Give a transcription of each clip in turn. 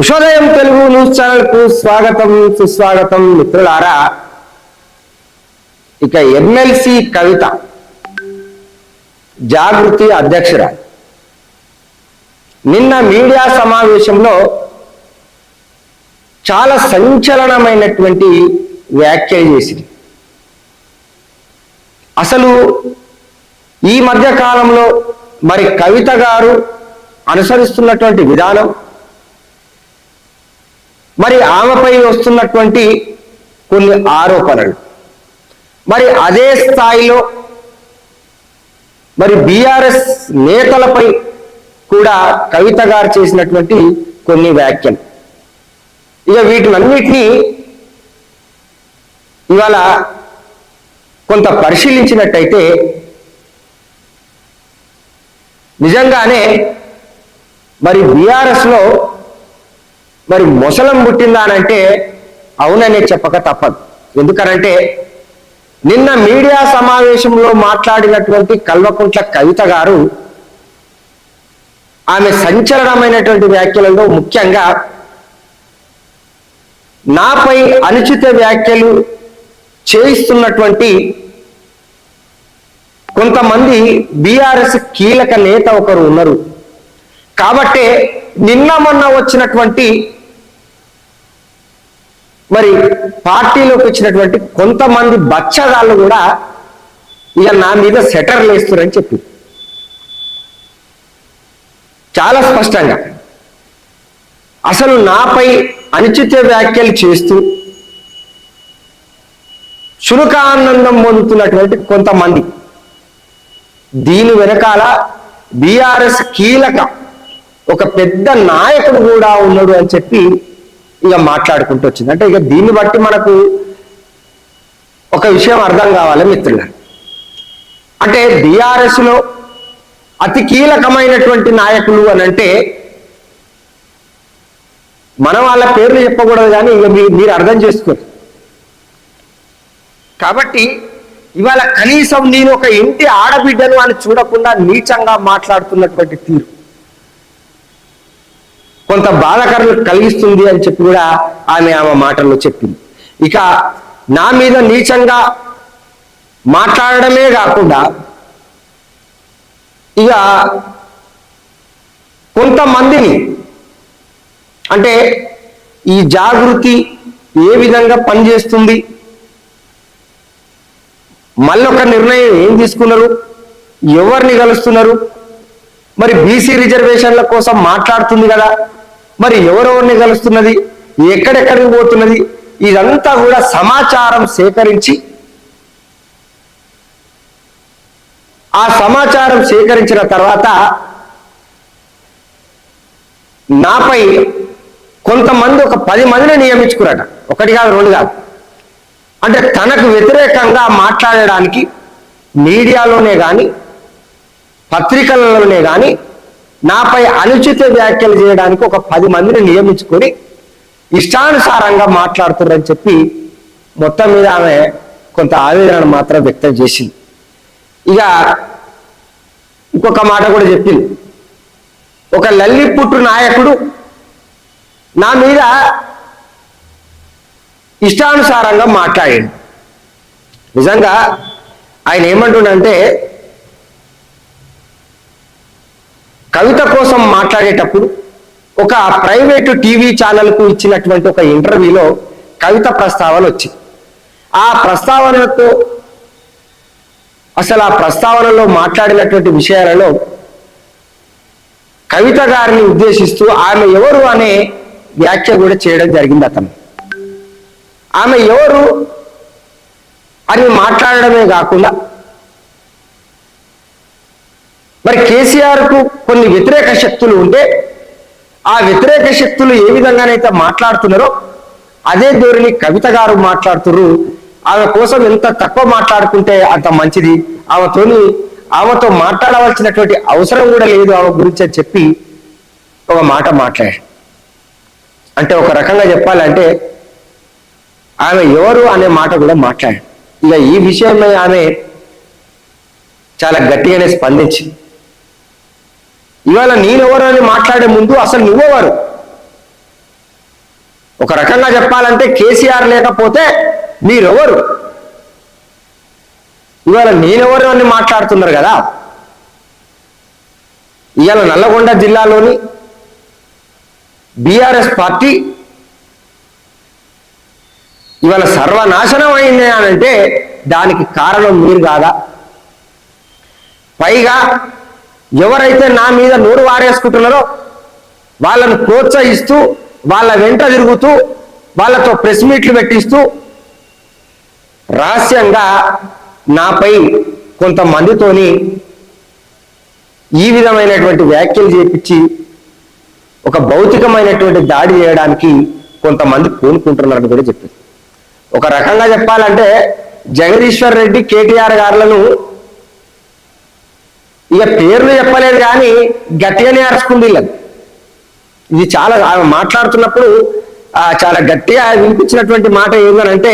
ఉషోదయం Telugu news ఛానల్కు స్వాగతం సుస్వాగతం మిత్రులారా. ఇక ఎమ్మెల్సీ కవిత జాగృతి అధ్యక్షురాలు నిన్న మీడియా సమావేశంలో చాలా సంచలనమైనటువంటి వ్యాఖ్యలు చేసింది. అసలు ఈ మధ్య కాలంలో మరి కవిత గారు అనుసరిస్తున్నటువంటి విధానం మరి ఆమెపై వస్తున్నటువంటి కొన్ని ఆరోపణలు. మరి అదే స్థాయిలో మరి బీఆర్ఎస్ నేతలపై కూడా కవిత గారు చేసినటువంటి కొన్ని వ్యాఖ్యలు. ఇక వీటినన్నిటినీ ఇవాళ కొంత పరిశీలించినట్టయితే నిజంగానే మరి బీఆర్ఎస్లో మరి మొసలం పుట్టిందా అంటే అవుననే చెప్పక తప్పదు. ఎందుకనంటే నిన్న మీడియా సమావేశంలో మాట్లాడినటువంటి కల్వకుంట్ల కవిత గారు ఆమె సంచలనమైనటువంటి వ్యాఖ్యలలో ముఖ్యంగా నాపై అనుచిత వ్యాఖ్యలు చేయిస్తున్నటువంటి కొంతమంది బీఆర్ఎస్ కీలక నేత ఒకరు ఉన్నారు. కాబట్టే నిన్న మొన్న వచ్చినటువంటి మరి పార్టీలోకి వచ్చినటువంటి కొంతమంది బచ్చగాళ్ళు కూడా ఇక నా మీద సెటర్లు వేస్తున్నారని చెప్పి. చాలా స్పష్టంగా. అసలు నాపై అనుచిత వ్యాఖ్యలు చేస్తూ శునకానందం పొందుతున్నటువంటి కొంతమంది. దీని వెనకాల బీఆర్ఎస్ కీలక ఒక పెద్ద నాయకుడు కూడా ఉన్నాడు అని చెప్పి ఇక మాట్లాడుకుంటూ వచ్చింది. అంటే ఇక దీన్ని బట్టి మనకు ఒక విషయం అర్థం కావాలి మిత్రులు అంటే బీఆర్ఎస్లో అతి కీలకమైనటువంటి నాయకులు అని అంటే మనం వాళ్ళ పేర్లు చెప్పకూడదు కానీ ఇక మీరు అర్థం చేసుకోరు. కాబట్టి ఇవాళ కనీసం నేను ఒక ఇంటి ఆడబిడ్డను అని చూడకుండా నీచంగా మాట్లాడుతున్నటువంటి తీరు. కొంత బాధకరలు కలిగిస్తుంది అని చెప్పి కూడా ఆమె ఆమె మాటల్లో చెప్పింది. ఇక నా మీద నీచంగా మాట్లాడడమే కాకుండా ఇక కొంతమందిని అంటే ఈ జాగృతి ఏ విధంగా పనిచేస్తుంది? మళ్ళొక నిర్ణయం ఏం తీసుకున్నారు? ఎవరిని కలుస్తున్నారు? మరి బీసీ రిజర్వేషన్ల కోసం మాట్లాడుతుంది కదా. మరి ఎవరెవరిని కలుస్తున్నది? ఎక్కడెక్కడికి పోతున్నది? ఇదంతా కూడా సమాచారం సేకరించి ఆ సమాచారం సేకరించిన తర్వాత నాపై కొంతమంది ఒక పది మందిని నియమించుకున్నారట ఒకటి కాదు రెండు కాదు. అంటే తనకు వ్యతిరేకంగా మాట్లాడడానికి మీడియాలోనే కానీ పత్రికలలోనే కానీ నాపై అనుచిత వ్యాఖ్యలు చేయడానికి ఒక పది మందిని నియమించుకొని ఇష్టానుసారంగా మాట్లాడుతున్నారని చెప్పి మొత్తం మీద ఆమె కొంత ఆవేదన మాత్రం వ్యక్తం చేసింది. ఇక ఇంకొక మాట కూడా చెప్పింది. ఒక లల్లిపుట్టు నాయకుడు నా మీద ఇష్టానుసారంగా మాట్లాడాడు. నిజంగా ఆయన ఏమంటుండంటే కవిత కోసం మాట్లాడేటప్పుడు ఒక ప్రైవేటు టీవీ ఛానల్కు ఇచ్చినటువంటి ఒక ఇంటర్వ్యూలో కవిత ప్రస్తావన వచ్చింది. ఆ ప్రస్తావనతో అసలు ఆ ప్రస్తావనలో మాట్లాడినటువంటి విషయాలలో కవిత గారిని ఉద్దేశిస్తూ ఆమె ఎవరు అనే వ్యాఖ్య కూడా చేయడం జరిగింది అతను. ఆమె ఎవరు అని మాట్లాడడమే కాకుండా మరి కేసీఆర్కు కొన్ని వ్యతిరేక శక్తులు ఉంటే ఆ వ్యతిరేక శక్తులు ఏ విధంగానైతే మాట్లాడుతున్నారో అదే ధోరణి కవిత గారు మాట్లాడుతున్నారు ఆమె కోసం ఎంత తక్కువ మాట్లాడుకుంటే అంత మంచిది. ఆమెతోని ఆమెతో మాట్లాడవలసినటువంటి అవసరం కూడా లేదు ఆమె గురించి అని చెప్పి ఒక మాట మాట్లాడాడు అంటే ఒక రకంగా చెప్పాలంటే ఆమె ఎవరు అనే మాట కూడా మాట్లాడాడు ఇక ఈ విషయమై ఆమె చాలా గట్టిగానే స్పందించింది. ఇవాళ నేనెవరు అని మాట్లాడే ముందు అసలు నువ్వెవరు? ఒక రకంగా చెప్పాలంటే కేసీఆర్ లేకపోతే మీరెవరు? ఇవాళ నేనెవరు అని మాట్లాడుతున్నారు కదా? ఇవాళ నల్లగొండ జిల్లాలోని బీఆర్ఎస్ పార్టీ ఇవాళ సర్వనాశనం అయింది అని అంటే దానికి కారణం మీరు కాదా? పైగా ఎవరైతే నా మీద నోరు వారేసుకుంటున్నారో వాళ్ళను ప్రోత్సహిస్తూ వాళ్ళ వెంట తిరుగుతూ వాళ్ళతో ప్రెస్ మీట్లు పెట్టిస్తూ రహస్యంగా నాపై కొంతమందితోని ఈ విధమైనటువంటి వ్యాఖ్యలు చేపించి ఒక భౌతికమైనటువంటి దాడి చేయడానికి కొంతమంది పూనుకుంటున్నారని కూడా చెప్పింది ఒక రకంగా చెప్పాలంటే జగదీశ్వర్ రెడ్డి కేటీఆర్ గారులను ఇక పేర్లు చెప్పలేదు కానీ గట్టిగానే అరుచుకుంది ఇది చాలా ఆమె మాట్లాడుతున్నప్పుడు చాలా గట్టిగా వినిపించినటువంటి మాట ఏందనంటే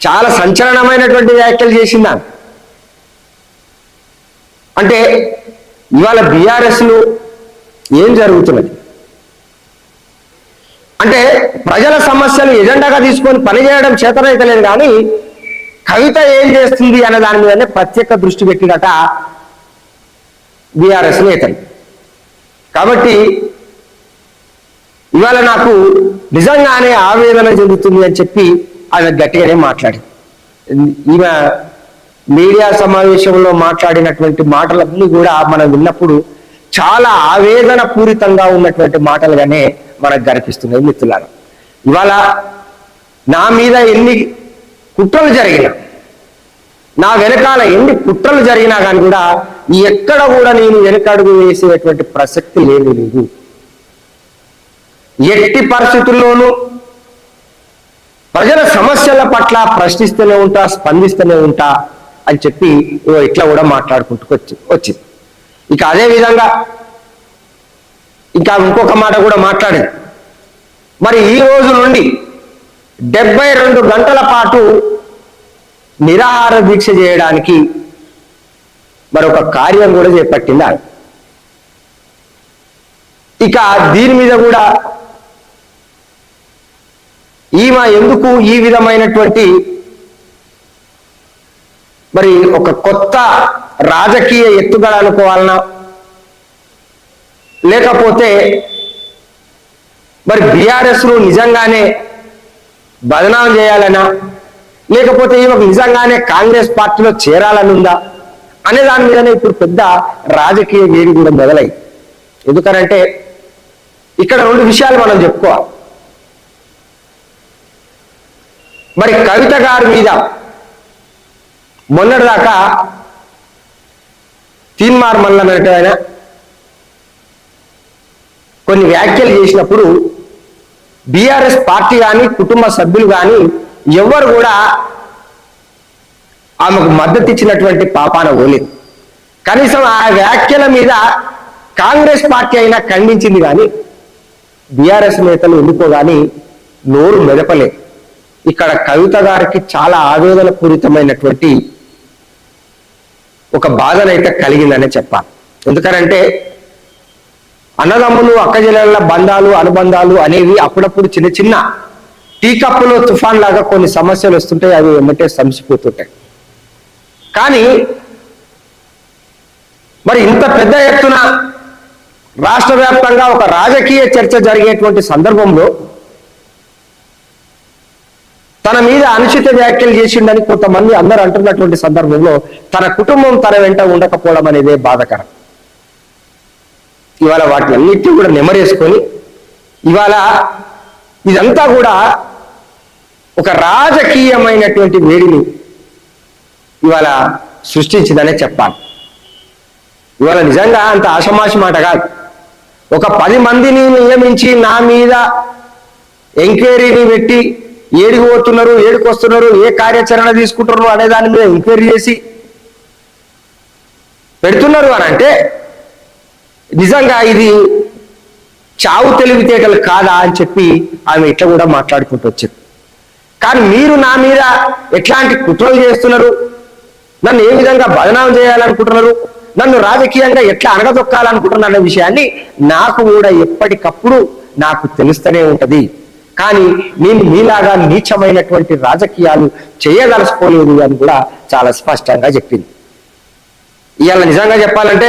చాలా సంచలనమైనటువంటి వ్యాఖ్యలు చేసింది అంటే ఇవాళ బీఆర్ఎస్లు ఏం జరుగుతున్నది? అంటే ప్రజల సమస్యలు ఎజెండాగా తీసుకొని పనిచేయడం చేతనైతలేదు కానీ కవిత ఏం చేస్తుంది అనే దాని మీదనే ప్రత్యేక దృష్టి పెట్టినట బీఆర్ఎస్ నేతలు. కాబట్టి ఇవాళ నాకు నిజంగానే ఆవేదన చెందుతుంది అని చెప్పి ఆమె గట్టిగానే మాట్లాడి ఈమె మీడియా సమావేశంలో మాట్లాడినటువంటి మాటలన్నీ కూడా మనం విన్నప్పుడు చాలా ఆవేదన పూరితంగా ఉన్నటువంటి మాటలుగానే మనకు కనిపిస్తున్నాయి మిత్రులారా. ఇవాళ నా మీద ఎన్ని కుట్రలు జరిగిన నా వెనకాల ఎన్ని కుట్రలు జరిగినా కానీ కూడా ఎక్కడ కూడా నేను వెనకడుగు వేసేటువంటి ప్రసక్తి లేని లేదు ఎట్టి పరిస్థితుల్లోనూ ప్రజల సమస్యల పట్ల ప్రశ్నిస్తూనే ఉంటా స్పందిస్తూనే ఉంటా అని చెప్పి నువ్వు ఇట్లా కూడా మాట్లాడుకుంటూ వచ్చి వచ్చింది. ఇక అదే విధంగా ఇంకా ఇంకొక మాట కూడా మాట్లాడింది. మరి ఈ రోజు నుండి డెబ్బై రెండు గంటల పాటు నిరాహార దీక్ష చేయడానికి మరొక కార్యం కూడా చేపట్టింది ఆయన ఇక దీని మీద కూడా ఈమె ఎందుకు ఈ విధమైనటువంటి మరి ఒక కొత్త రాజకీయ ఎత్తుగడ అనుకోవాలన్నా లేకపోతే మరి బీఆర్ఎస్ను నిజంగానే బదనాం చేయాలనా లేకపోతే ఈమెకు నిజంగానే కాంగ్రెస్ పార్టీలో చేరాలని ఉందా అనే దాని మీదనే ఇప్పుడు పెద్ద రాజకీయ వేడి కూడా మొదలై. ఎందుకనంటే ఇక్కడ రెండు విషయాలు మనం చెప్పుకోవాలి. మరి కవిత గారి మీద మొన్నటిదాకా తీన్మార్ మల్లన్నట్టు ఆయన కొన్ని వ్యాఖ్యలు చేసినప్పుడు బీఆర్ఎస్ పార్టీ కానీ కుటుంబ సభ్యులు కానీ ఎవరు కూడా ఆమెకు మద్దతు ఇచ్చినటువంటి పాపాన పోలేదు. కనీసం ఆ వ్యాఖ్యల మీద కాంగ్రెస్ పార్టీ అయినా ఖండించింది కానీ బీఆర్ఎస్ నేతలు ఎందుకో కానీ నోరు మెదపలే. ఇక్కడ కవిత గారికి చాలా ఆవేదన పూరితమైనటువంటి ఒక బాధనైతే కలిగిందనే చెప్పాలి. ఎందుకనంటే అన్నదమ్ములు అక్కజెల్లెళ్ళ బంధాలు అనుబంధాలు అనేవి అప్పుడప్పుడు చిన్న చిన్న టీ కప్పులో తుఫాన్ లాగా కొన్ని సమస్యలు వస్తుంటాయి అవి ఏమంటే సమసిపోతుంటాయి కానీ మరి ఇంత పెద్ద ఎత్తున రాష్ట్ర వ్యాప్తంగా ఒక రాజకీయ చర్చ జరిగేటువంటి సందర్భంలో తన మీద అనుచిత వ్యాఖ్యలు చేసిండని కొంతమంది అందరూ అంటున్నటువంటి సందర్భంలో తన కుటుంబం తన వెంట ఉండకపోవడం అనేదే బాధకరం. ఇవాళ వాటిని అన్నిటినీ కూడా నెమరేసుకొని ఇవాళ ఇదంతా కూడా ఒక రాజకీయమైనటువంటి వేడిని ఇవాళ సృష్టించిందనే చెప్పాలి. ఇవాళ నిజంగా అంత ఆషమాషి మాట కాదు. ఒక పది మందిని నియమించి నా మీద ఎంక్వైరీని పెట్టి ఏడికి పోతున్నారు ఏడికి వస్తున్నారు ఏ కార్యాచరణ తీసుకుంటున్నారు అనే దాని మీద ఎంక్వైరీ చేసి పెడుతున్నారు అని అంటే నిజంగా ఇది చావు తెలివితేటలు కాదా అని చెప్పి ఆమె ఇట్లా కూడా మాట్లాడుకుంటూ వచ్చింది. కానీ మీరు నా మీద ఎట్లాంటి కుట్రలు చేస్తున్నారు? నన్ను ఏ విధంగా బదనాం చేయాలనుకుంటున్నారు? నన్ను రాజకీయంగా ఎట్లా అనగదొక్కాలనుకుంటున్నారు అనే విషయాన్ని నాకు కూడా ఎప్పటికప్పుడు నాకు తెలుస్తూనే ఉంటుంది. కానీ నేను మీలాగా నీచమైనటువంటి రాజకీయాలు చేయదలుచుకోలేదు అని కూడా చాలా స్పష్టంగా చెప్పింది. ఇవాళ నిజంగా చెప్పాలంటే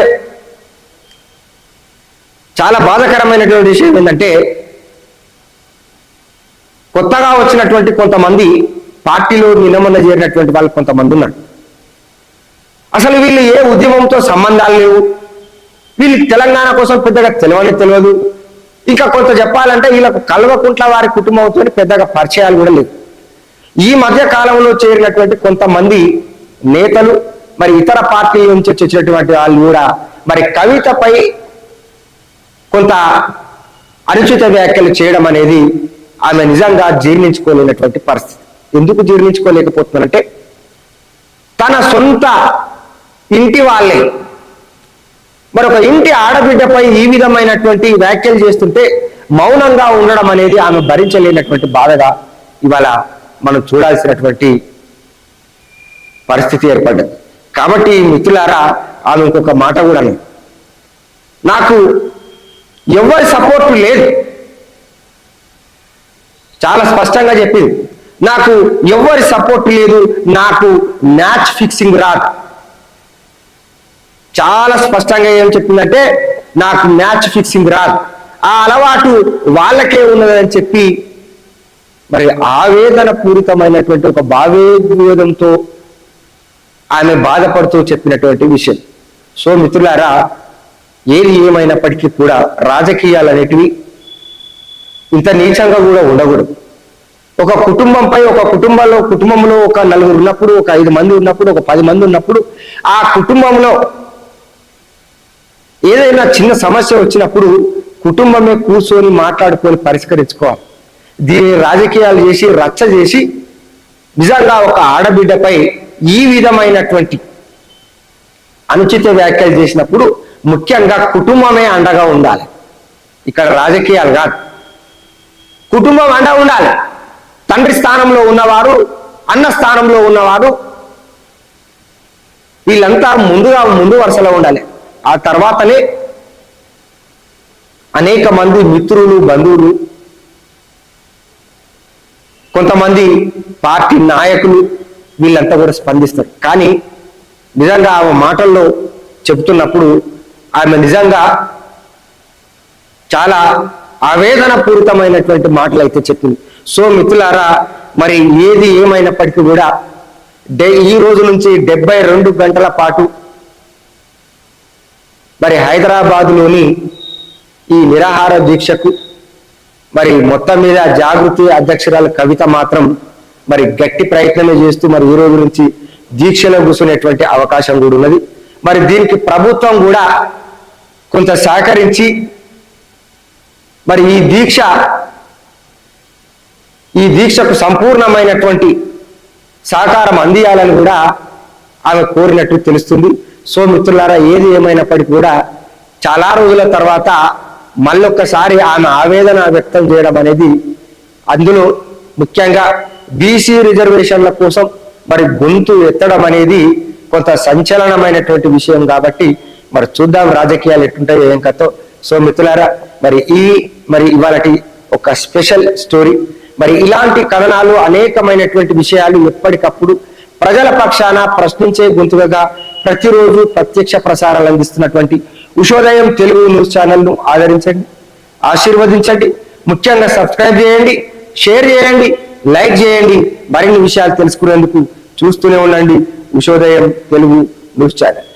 చాలా బాధకరమైనటువంటి విషయం ఏంటంటే కొత్తగా వచ్చినటువంటి కొంతమంది పార్టీలో నిలమన చేరినటువంటి వాళ్ళు కొంతమంది ఉన్నారు. అసలు వీళ్ళు ఏ ఉద్యమంతో సంబంధాలు లేవు. వీళ్ళకి తెలంగాణ కోసం పెద్దగా తెలియని తెలియదు ఇంకా కొంత చెప్పాలంటే వీళ్ళకు కల్వకుంట్ల వారి కుటుంబంతో పెద్దగా పరిచయాలు కూడా లేవు. ఈ మధ్య కాలంలో చేరినటువంటి కొంతమంది నేతలు మరి ఇతర పార్టీ నుంచి వచ్చినటువంటి వాళ్ళు కూడా మరి కవితపై కొంత అనుచిత వ్యాఖ్యలు చేయడం అనేది ఆమె నిజంగా జీర్ణించుకోలేనటువంటి పరిస్థితి. ఎందుకు జీర్ణించుకోలేకపోతున్నారంటే తన సొంత ఇంటి వాళ్ళే. మరొక ఇంటి ఆడబిడ్డపై ఈ విధమైనటువంటి వ్యాఖ్యలు చేస్తుంటే మౌనంగా ఉండడం అనేది ఆమె భరించలేనటువంటి బాధగా ఇవాళ మనం చూడాల్సినటువంటి పరిస్థితి ఏర్పడ్డది. కాబట్టి మిత్రులారా ఆమె ఇంకొక మాట కూడా నాకు ఎవరి సపోర్ట్ లేదు. చాలా స్పష్టంగా చెప్పింది. నాకు ఎవరి సపోర్ట్ లేదు నాకు మ్యాచ్ ఫిక్సింగ్ రాదు. చాలా స్పష్టంగా ఏం చెప్పిందంటే నాకు మ్యాచ్ ఫిక్సింగ్ రాదు. ఆ అలవాటు వాళ్ళకే ఉన్నదని చెప్పి మరి ఆవేదన పూరితమైనటువంటి ఒక భావేదంతో ఆమె బాధపడుతూ చెప్పినటువంటి విషయం. సో మిత్రులారా ఏది ఏమైనప్పటికీ కూడా రాజకీయాలు అనేటివి ఇంత నీచంగా కూడా ఉండకూడదు. ఒక కుటుంబంపై ఒక కుటుంబంలో కుటుంబంలో ఒక నలుగురు ఉన్నప్పుడు ఒక ఐదు మంది ఉన్నప్పుడు ఒక పది మంది ఉన్నప్పుడు ఆ కుటుంబంలో ఏదైనా చిన్న సమస్య వచ్చినప్పుడు కుటుంబమే కూర్చొని మాట్లాడుకొని పరిష్కరించుకోవాలి. దీన్ని రాజకీయాలు చేసి రచ్చ చేసి నిజంగా ఒక ఆడబిడ్డపై ఈ విధమైనటువంటి అనుచిత వ్యాఖ్యలు చేసినప్పుడు ముఖ్యంగా కుటుంబమే అండగా ఉండాలి. ఇక్కడ రాజకీయాలు కాదు. కుటుంబం అండ ఉండాలి. తండ్రి స్థానంలో ఉన్నవారు అన్న స్థానంలో ఉన్నవారు వీళ్ళంతా ముందుగా ముందు వరుసలో ఉండాలి. ఆ తర్వాతనే అనేక మంది మిత్రులు బంధువులు కొంతమంది పార్టీ నాయకులు వీళ్ళంతా కూడా స్పందిస్తారు. కానీ నిజంగా ఆమె మాటల్లో చెబుతున్నప్పుడు ఆమె నిజంగా చాలా ఆవేదన పూరితమైనటువంటి మాటలు అయితే చెప్పింది. సో మిత్రులారా మరి ఏది ఏమైనప్పటికీ కూడా డె ఈ రోజు నుంచి డెబ్బై రెండు గంటల పాటు మరి హైదరాబాదులోని ఈ నిరాహార దీక్షకు మరి మొత్తం మీద జాగృతి అధ్యక్షురాలు కవిత మాత్రం మరి గట్టి ప్రయత్నమే చేస్తూ మరి ఈ రోజు నుంచి దీక్షలో కూర్చునేటువంటి అవకాశం కూడా ఉన్నది. మరి దీనికి ప్రభుత్వం కూడా కొంత సహకరించి మరి ఈ దీక్ష ఈ దీక్షకు సంపూర్ణమైనటువంటి సహకారం అందియాలని కూడా ఆమె కోరినట్టు తెలుస్తుంది. సో మిత్రులారా ఏది ఏమైనప్పటికీ కూడా చాలా రోజుల తర్వాత మళ్ళొక్కసారి ఆమె ఆవేదన వ్యక్తం చేయడం అనేది అందులో ముఖ్యంగా బీసీ రిజర్వేషన్ల కోసం మరి గొంతు ఎత్తడం అనేది కొంత సంచలనమైనటువంటి విషయం కాబట్టి మరి చూద్దాం రాజకీయాలు ఎట్టుంటాయో ఏం కథో. సో మిత్రులారా మరి ఈ మరి ఇవాళటి ఒక స్పెషల్ స్టోరీ. మరి ఇలాంటి కథనాలు అనేకమైనటువంటి విషయాలు ఎప్పటికప్పుడు ప్రజల పక్షాన ప్రశ్నించే గొంతుగా ప్రతిరోజు ప్రత్యక్ష ప్రసారాలు అందిస్తున్నటువంటి ఉషోదయం తెలుగు న్యూస్ ఛానల్ను ఆదరించండి ఆశీర్వదించండి ముఖ్యంగా సబ్స్క్రైబ్ చేయండి షేర్ చేయండి లైక్ చేయండి మరిన్ని విషయాలు తెలుసుకునేందుకు చూస్తూనే ఉండండి ఉషోదయం తెలుగు న్యూస్ ఛానల్.